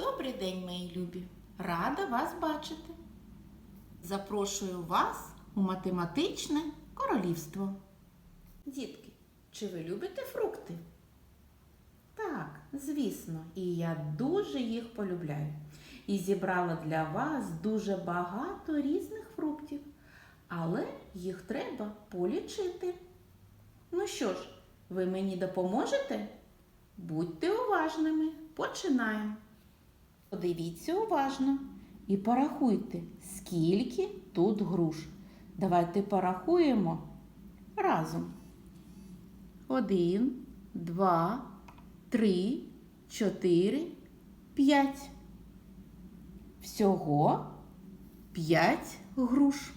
Добрий день, мої любі! Рада вас бачити. Запрошую вас у математичне королівство. Дітки, чи ви любите фрукти? Так, звісно, і я дуже їх полюбляю. І зібрала для вас дуже багато різних фруктів, але їх треба полічити. Ну що ж, ви мені допоможете? Будьте уважними. Починаємо. Подивіться уважно і порахуйте, скільки тут груш. Давайте порахуємо разом. Один, два, три, чотири, п'ять. Всього п'ять груш.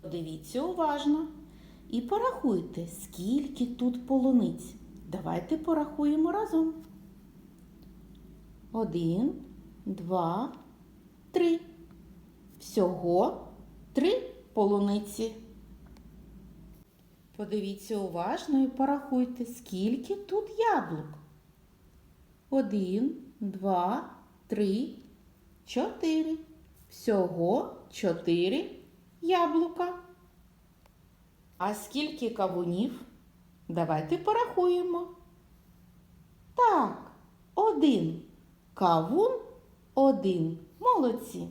Подивіться уважно і порахуйте, скільки тут полуниць. Давайте порахуємо разом. Один, два, три. Всього три полуниці. Подивіться уважно і порахуйте, скільки тут яблук. Один, два, три, чотири. Всього чотири яблука. А скільки кавунів? Давайте порахуємо. Так, один. Кавун один. Молодці.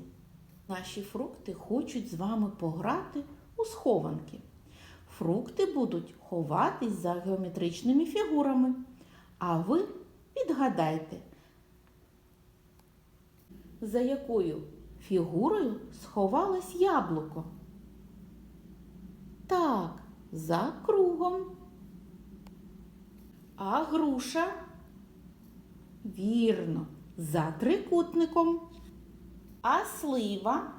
Наші фрукти хочуть з вами пограти у схованки. Фрукти будуть ховатись за геометричними фігурами. А ви відгадайте, за якою фігурою сховалось яблуко? Так, за кругом. А груша? Вірно, за трикутником. А слива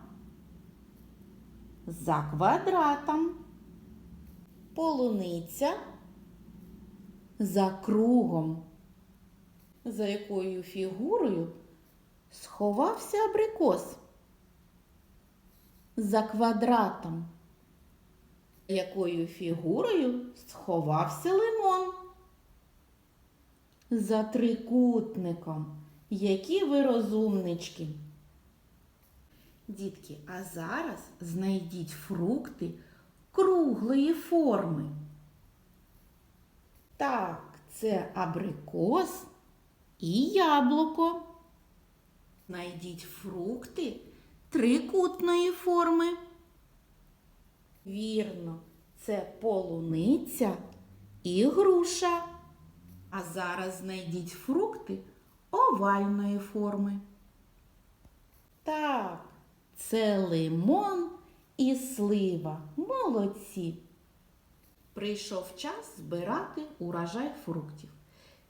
за квадратом. Полуниця за кругом. За якою фігурою сховався абрикос? За квадратом. Якою фігурою сховався лимон? За трикутником. Які ви розумнички. Дітки, а зараз знайдіть фрукти круглої форми. Так, це абрикос і яблуко. Знайдіть фрукти трикутної форми. Вірно, це полуниця і груша. А зараз знайдіть фрукти овальної форми. Так, це лимон і слива. Молодці. Прийшов час збирати урожай фруктів.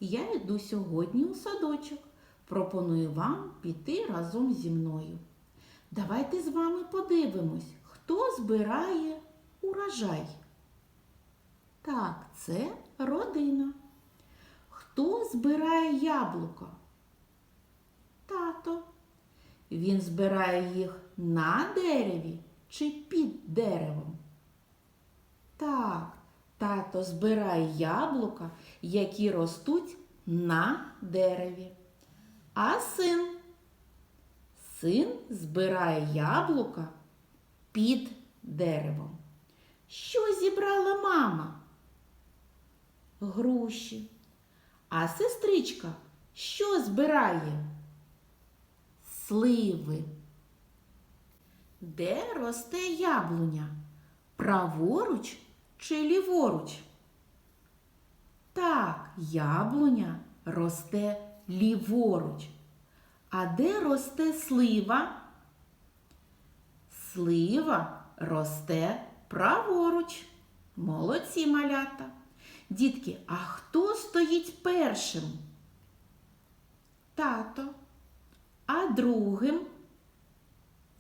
Я йду сьогодні у садочок. Пропоную вам піти разом зі мною. Давайте з вами подивимось, хто збирає урожай. Так, це родина. Хто збирає яблуко? Тато. Він збирає їх на дереві чи під деревом? Так, тато збирає яблука, які ростуть на дереві. А син? Син збирає яблука під деревом. Що зібрала мама? Груші. А сестричка що збирає? Сливи. Де росте яблуня? Праворуч чи ліворуч? Так, яблуня росте ліворуч. А де росте слива? Слива росте праворуч. Молодці малята. Дітки, а хто стоїть першим? Тато. А другим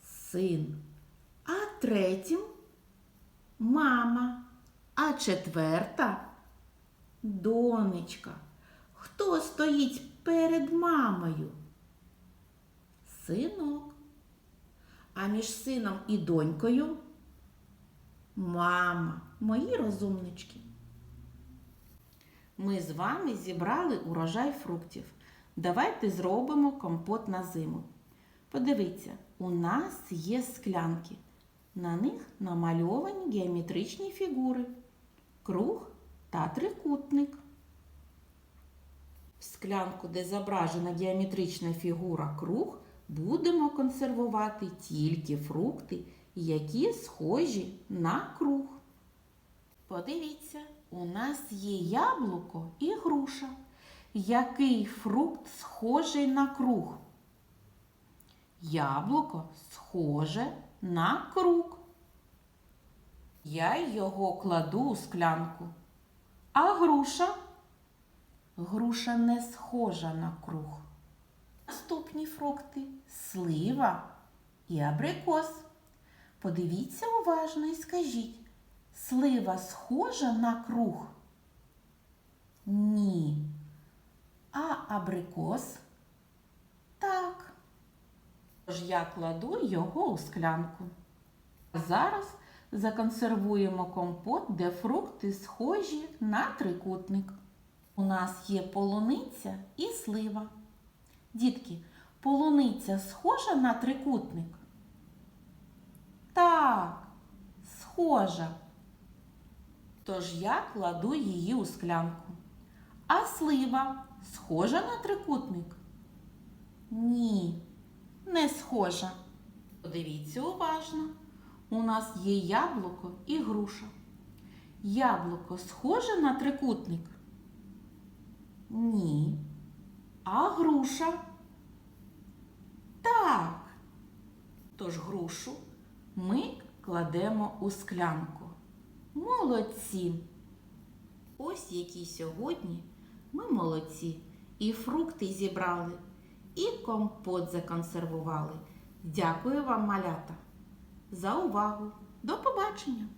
син. А третім мама. А четверта донечка. Хто стоїть перед мамою? Синок. А між сином і донькою мама, мої розумнички. Ми з вами зібрали урожай фруктів. Давайте зробимо компот на зиму. Подивіться, у нас є склянки. На них намальовані геометричні фігури, круг та трикутник. В склянку, де зображена геометрична фігура круг, будемо консервувати тільки фрукти, які схожі на круг. Подивіться, у нас є яблуко і груша. Який фрукт схожий на круг? Яблуко схоже на круг. Я його кладу у склянку. А груша? Груша не схожа на круг. Наступні фрукти слива і абрикос. Подивіться уважно і скажіть, слива схожа на круг? Ні. А абрикос? Так. Тож я кладу його у склянку. Зараз законсервуємо компот, де фрукти схожі на трикутник. У нас є полуниця і слива. Дітки, полуниця схожа на трикутник? Так, схожа. Тож я кладу її у склянку. А слива схожа на трикутник? Ні, не схожа. Подивіться уважно. У нас є яблуко і груша. Яблуко схоже на трикутник? Ні. А груша? Так. Тож грушу ми кладемо у склянку. Молодці. Ось які сьогодні ми молодці. І фрукти зібрали, і компот законсервували. Дякую вам, малята, за увагу. До побачення!